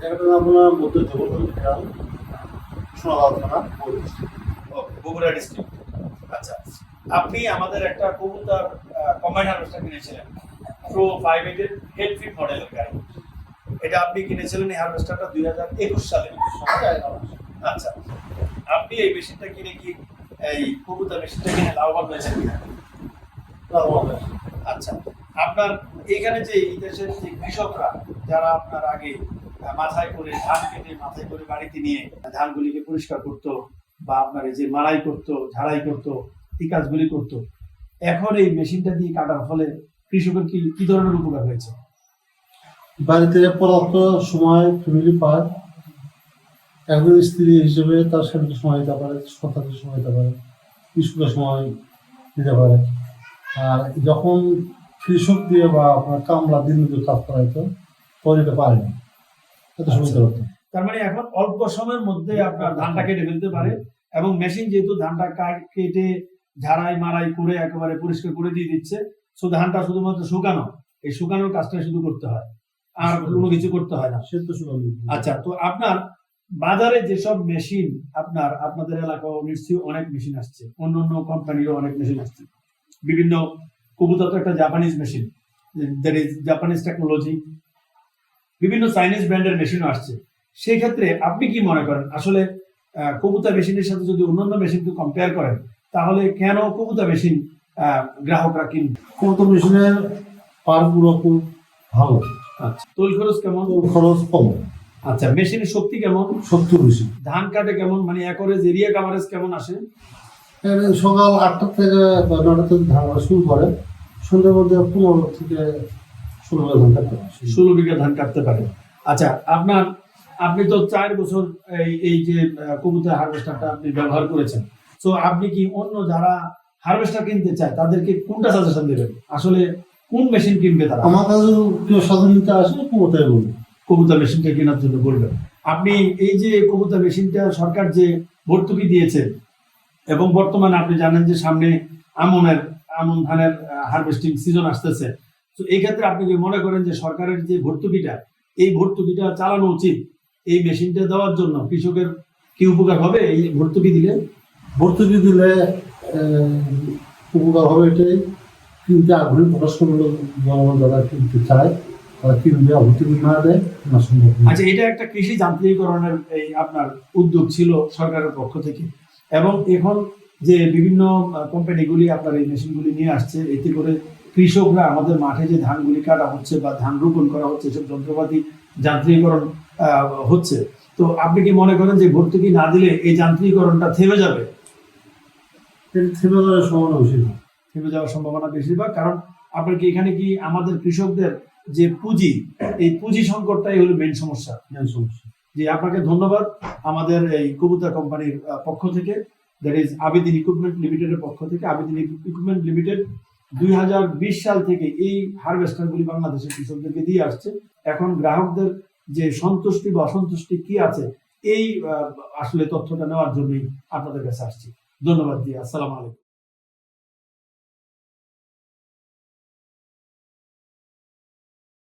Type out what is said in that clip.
জায়গাটার নাম আপনার মধ্য জগৎপুর গ্রাম থানা বগুড়া ডিস্ট্রিক্ট আচ্ছা আপনি আমাদের একটা কবুতর কম্বাইন হারভেস্টার কিনেছিলেন। প্রো ফাইভ এইটের হেড ফিট মডেলের গাড়ি। এটা আপনি কিনেছিলেন এই হারভেস্টারটা দুই হাজার একুশ সালে। আচ্ছা আপনি এই মেশিনটা কিনে কি এই কবুতর মেশিনটা কিনে লাভবান হয়েছেন কিনা? আচ্ছা আপনার এখানে যে এই দেশের যে কৃষকরা যারা আপনার আগে মাথায় করে ধান কেটে মাথায় করে বাড়িতে নিয়ে ধানগুলিকে পরিষ্কার করতো বা আপনার এই যে মাড়াই করতো, ঝাড়াই করতো, এই কাজগুলি করতো। এখন এই মেশিনটা দিয়ে কাটার ফলে কৃষকের কি কি ধরনের উপকার হয়েছে? বাড়িতে পর্যাপ্ত সময় ফ্যামিলি পায় একজন স্ত্রী হিসেবে তার স্বামীকে সময় দিতে পারে, সন্তানকে সময় দিতে পারে, স্কুলে সময় দিতে পারে। আর যখন কৃষক দিয়ে বা আপনার কামলা দিন কাজ করাইতো তখন এটা পারে না এত সময় দিতে পারতো তার মানে এখন অল্প সময়ের মধ্যে আপনার ধানটা কেটে ফেলতে পারে এবং মেশিন যেহেতু ধানটা কেটে ঝাড়াই মারাই করে একেবারে পরিষ্কার করে দিয়ে দিচ্ছে সো ধানটা শুধুমাত্র শুকানো এই শুকানোর কাজটা শুধু করতে হয়। আর কোনো কিছু করতে হয় না। সে তো সময় আচ্ছা তো আপনার বাজারে যেসব মেশিন আপনার আপনাদের এলাকাও নিশ্চয়ই অনেক মেশিন আসছে অন্য অন্য কোম্পানিরও অনেক মেশিন আসছে। বিভিন্ন কবুতর একটা Japanese machine that is Japanese technology বিভিন্ন চাইনিজ ব্র্যান্ডের মেশিনও আসছে। সেই ক্ষেত্রে আপনি কি মনে করেন? আসলে আহ, কবুতর মেশিনের সাথে যদি অন্যান্য মেশিনকে কম্পেয়ার করেন তাহলে কেন কবুতর মেশিন গ্রাহকরা কিনবে? কত মেশিনের পারগুলো খুব ভালো। আচ্ছা। তৈল খরচ কেমন? তো খরচ কম। আচ্ছা মেশিনের শক্তি কেমন? সত্তর বেশি। ধান কাটে কেমন? মানে একরেজ এরিয়া কাভারেজ কেমন আসে? সকাল আটটা থেকে নটা থেকে ধান শুরু করে। সন্ধ্যের মধ্যে পনেরো থেকে ষোলো ধান কাটতে ষোলো বিঘা ধান কাটতে পারে। আচ্ছা আপনার আপনি তো চার বছর এই এই যে কবুতর হারভেস্টারটা আপনি ব্যবহার করেছেন। তো আপনি কি অন্য যারা হারভেস্টার কিনতে চায় তাদেরকে কোনটা সাজেশন দেবেন? আসলে কোন মেশিন কিনবে তারা? আমার কাছে কেউ স্বাধীনতা আসে কোথায় বলব। কবুতর মেশিনটা কেনার জন্য বলবেন। আপনি এই যে কবুতর মেশিনটা সরকার যে ভর্তুকি দিয়েছে এবং বর্তমানে আপনি জানেন যে সামনে আমনের আমন ধানের হারভেস্টিং সিজন আসতেছে। তো এই ক্ষেত্রে আপনি কি মনে করেন যে সরকারের যে ভর্তুকিটা এই ভর্তুকিটা চালানো উচিত। এই মেশিনটা দেওয়ার জন্য কৃষকের কি উপকার হবে? এই ভর্তুকি দিলে? ভর্তুকি দিলে উপকার হবে এটাই। কিনতে আগ্রহী প্রকাশ করল জনগণ যারা কিনতে চায় তারা কিনবে ভর্তুকি না দেয় না সম্ভব আচ্ছা এটা একটা কৃষি যান্ত্রিকরণের এই আপনার উদ্যোগ ছিল সরকারের পক্ষ থেকে। এবং এখন যে বিভিন্ন কোম্পানিগুলি আপনার এই মেশিনগুলি নিয়ে আসছে এতে করে কৃষকরা আমাদের মাঠে যে ধানগুলি কাটা হচ্ছে বা ধান রোপণ করা হচ্ছে এসব যন্ত্রপাতি যান্ত্রিকরণ হচ্ছে। তো আপনি কি মনে করেন যে ভর্তুকি না দিলে এই যান্ত্রিকরণটা থেমে যাবে? থেমে যাওয়ার সম্ভাবনা বেশি থেমে যাওয়ার সম্ভাবনা বেশিরভাগ কারণ আপনার কি এখানে কি আমাদের কৃষকদের যে পুঁজি এই পুঁজি সংকটটাই হলো মেন সমস্যা? মেন সমস্যা। জি আপনাকে ধন্যবাদ আমাদের এই কবুতর কোম্পানির পক্ষ থেকে দ্যাট ইজ আবেদিন ইকুইপমেন্ট লিমিটেডের পক্ষ থেকে আবেদিন ইকুইপমেন্ট লিমিটেড দুই হাজার বিশ সাল থেকে এই হারভেস্টারগুলি বাংলাদেশের কৃষকদেরকে দিয়ে আসছে। এখন গ্রাহকদের যে সন্তুষ্টি বা অসন্তুষ্টি কি আছে, এই আসলে তথ্যটা নেওয়ার জন্যই আপনাদের কাছে আসছি। ধন্যবাদ দিয়ে। আসসালাম আলাইকুম।